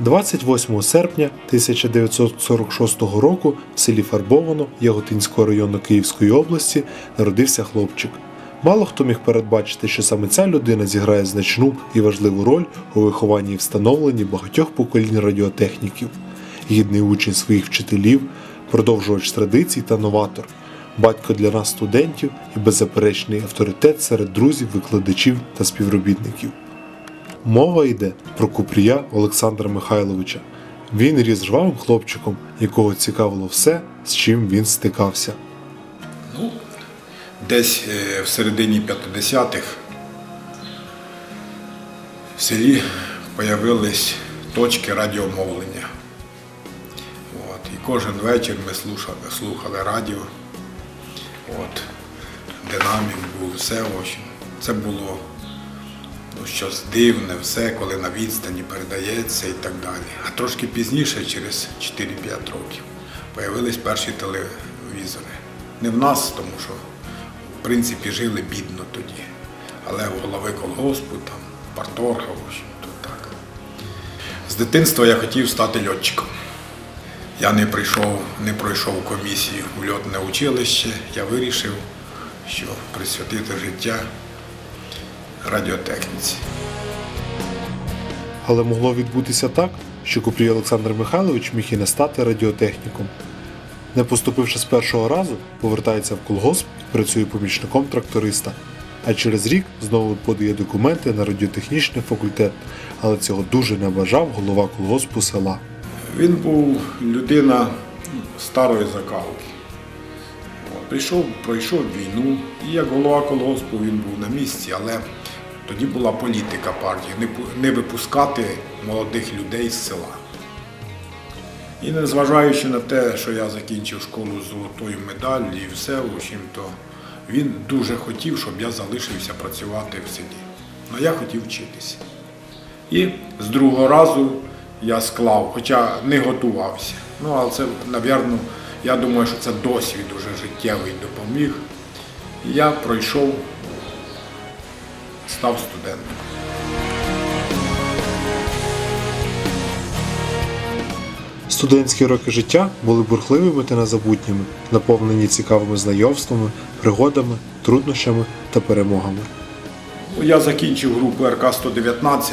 28 серпня 1946 року в селі Фарбовано Яготинського району Київської області народився хлопчик. Мало хто міг передбачити, що саме ця людина зіграє значну і важливу роль у вихованні і встановленні багатьох поколінь радіотехніків, гідний учень своїх вчителів, продовжувач традицій та новатор, батько для нас студентів і беззаперечний авторитет серед друзів, викладачів та співробітників. Мова йде про Купрія Олександра Михайловича. Він ріс жвавим хлопчиком, якого цікавило все, з чим він стикався. Ну, десь е, в середині 50-х в селі з'явились точки радіомовлення. От. І кожен вечір ми слухали, слухали радіо. От. Динамік був, все. Це було щось дивне, все, коли на відстані передається і так далі. А трошки пізніше, через 4-5 років, з'явились перші телевізори. Не в нас, тому що в принципі жили бідно тоді. Але в голови колгоспу, там, парторга, в общем, то так. З дитинства я хотів стати льотчиком. Я не прийшов, не пройшов комісію в льотне училище. Я вирішив, що присвятити життя радіотехніці. Але могло відбутися так, що Купрій Олександр Михайлович міг і не стати радіотехніком. Не поступивши з першого разу, повертається в колгосп і працює помічником тракториста. А через рік знову подає документи на радіотехнічний факультет, але цього дуже не бажав голова колгоспу села. Він був людина старої закалки. Прийшов, пройшов війну, і як голова колгоспу він був на місці, але тоді була політика партії не, випускати молодих людей з села. І незважаючи на те, що я закінчив школу з золотою медаллю і все, в общем, то він дуже хотів, щоб я залишився працювати в селі. Ну я хотів вчитися. І з другого разу я склав, хоча не готувався. Ну, але це, напевно, я думаю, що це досвід уже життєвий допоміг. Я пройшов, став студентом. Студентські роки життя були бурхливими та незабутніми, наповнені цікавими знайомствами, пригодами, труднощами та перемогами. Я закінчив групу РК-119.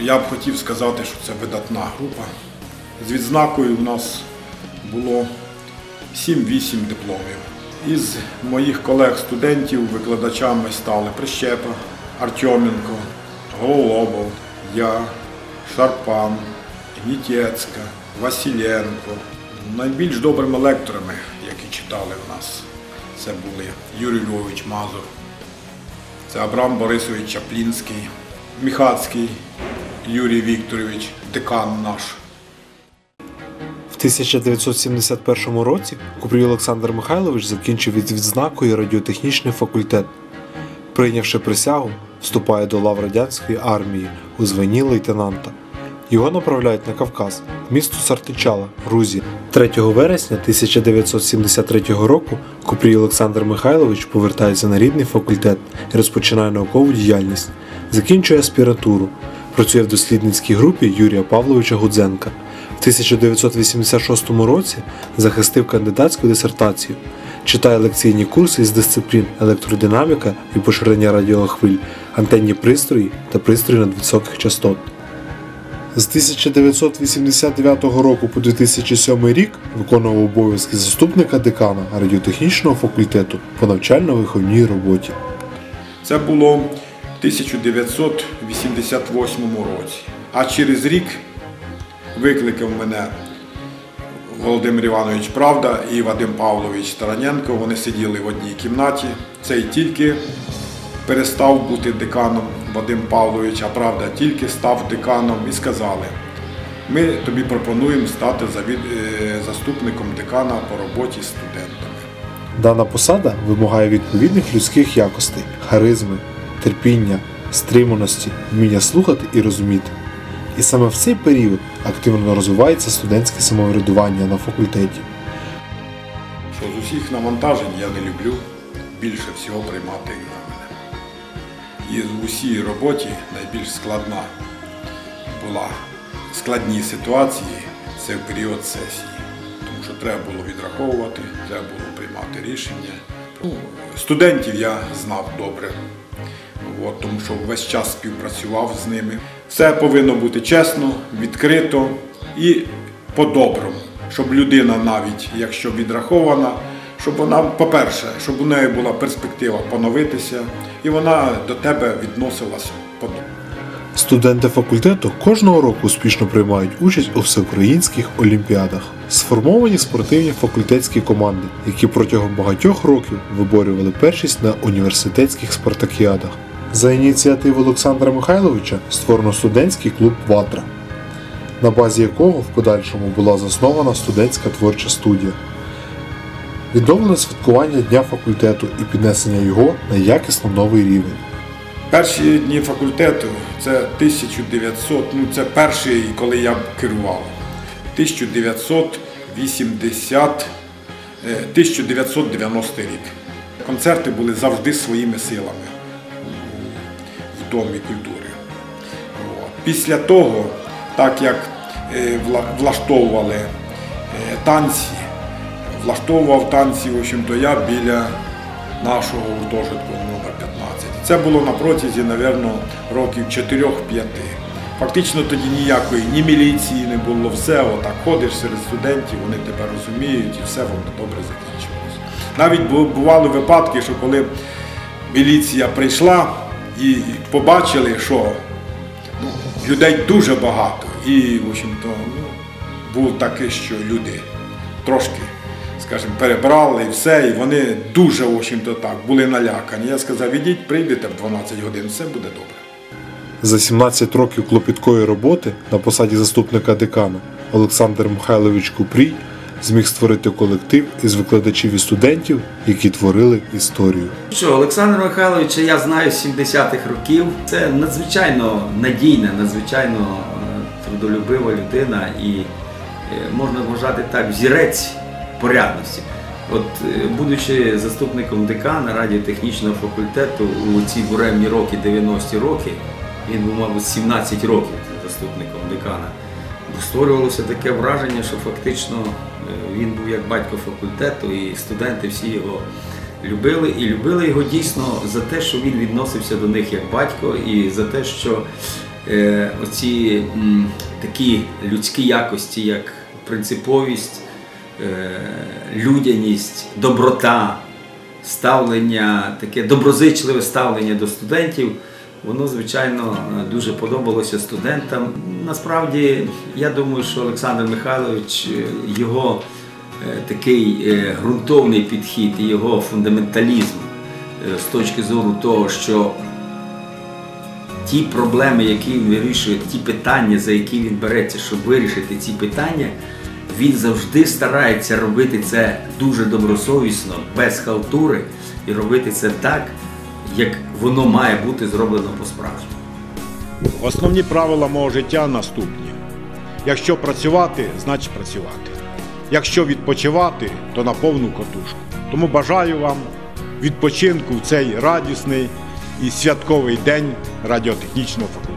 Я б хотів сказати, що це видатна група. З відзнакою в нас було 7-8 дипломів. Із моїх колег-студентів викладачами стали Прищепа, Артьоменко, Голобов, я, Шарпан, Гнітєцька, Василенко. Найбільш добрими лекторами, які читали в нас, це були Юрій Львович Мазур, це Абрам Борисович Чаплінський, Міхацький Юрій Вікторович, декан наш. В 1971 році Купрій Олександр Михайлович закінчив із відзнакою радіотехнічний факультет. Прийнявши присягу, вступає до лав радянської армії у званні лейтенанта. Його направляють на Кавказ, місто Сартичала, Грузія. 3 вересня 1973 року Купрій Олександр Михайлович повертається на рідний факультет і розпочинає наукову діяльність. Закінчує аспірантуру. Працює в дослідницькій групі Юрія Павловича Гудзенка. В 1986 році захистив кандидатську дисертацію. Читає лекційні курси з дисциплін електродинаміка і поширення радіохвиль, антенні пристрої та пристрої надвисоких частот. З 1989 року по 2007 рік виконував обов'язки заступника декана радіотехнічного факультету по навчально-виховній роботі. Це було в 1988 році. А через рік викликав мене Володимир Іванович Правда і Вадим Павлович Тараненко. Вони сиділи в одній кімнаті. Цей тільки перестав бути деканом Вадим Павлович, а правда тільки став деканом і сказали. Ми тобі пропонуємо стати е, заступником декана по роботі з студентами. Дана посада вимагає відповідних людських якостей, харизми, терпіння, стриманості, вміння слухати і розуміти. І саме в цей період активно розвивається студентське самоврядування на факультеті. що з усіх навантажень я не люблю більше всього приймати екзамени. І в усій роботі найбільш складна була складні ситуації це в період сесії. Тому що треба було відраховувати, треба було приймати рішення. Ну, студентів я знав добре, тому що весь час співпрацював з ними. Все повинно бути чесно, відкрито і по-доброму, щоб людина, навіть якщо відрахована, щоб вона, по-перше, щоб у неї була перспектива поновитися, і вона до тебе відносилася по-доброму. Студенти факультету кожного року успішно приймають участь у всеукраїнських олімпіадах. Сформовані спортивні факультетські команди, які протягом багатьох років виборювали першість на університетських спартакіадах. За ініціативи Олександра Михайловича створено студентський клуб Ватра, на базі якого в подальшому була заснована студентська творча студія. Відновлено святкування Дня факультету і піднесення його на якісно новий рівень. Перші дні факультету це 1900, ну це перший, коли я керував. 1980, е, 1990 рік. Концерти були завжди своїми силами в Домі культури. Після того, так як е, влаштовували е, танці, влаштовував танці, в общем-то, я біля нашого гуртожитку номер 15. Це було на протязі, напевно, років 4-5. Фактично тоді ніякої ні міліції не було, все отак ходиш серед студентів, вони тебе розуміють і все воно добре закінчилося. Навіть бували випадки, що коли міліція прийшла і побачили, що ну, людей дуже багато. І, в общем-то, ну, був таке, що люди трошки, скажімо, перебрали все, і вони дуже, в общем-то, так, були налякані. Я сказав, ідіть, прийдете в 12 годин, все буде добре. За 17 років клопіткої роботи на посаді заступника декана Олександр Михайлович Купрій зміг створити колектив із викладачів і студентів, які творили історію. Що, Олександра Михайловича я знаю з 70-х років. Це надзвичайно надійна, надзвичайно е, трудолюбива людина і е, можна вважати так взірець порядності. От, е, будучи заступником декана радіотехнічного факультету у ці буремні роки, 90-ті роки, він був, мабуть, 17 років заступником декана. Створювалося таке враження, що фактично він був як батько факультету, і студенти всі його любили. І любили його дійсно за те, що він відносився до них як батько, і за те, що е, оці такі людські якості, як принциповість, е, людяність, доброта, ставлення, таке доброзичливе ставлення до студентів. Воно, звичайно, дуже подобалося студентам. Насправді, я думаю, що Олександр Михайлович, е, його е, такий е, ґрунтовний підхід і його фундаменталізм з точки зору того, що ті проблеми, які він вирішує, ті питання, за які він береться, щоб вирішити ці питання, він завжди старається робити це дуже добросовісно, без халтури, і робити це так, як воно має бути зроблено по-справжньому. Основні правила мого життя наступні: якщо працювати, значить працювати. Якщо відпочивати, то на повну катушку. Тому бажаю вам відпочинку в цей радісний і святковий день радіотехнічного факультету.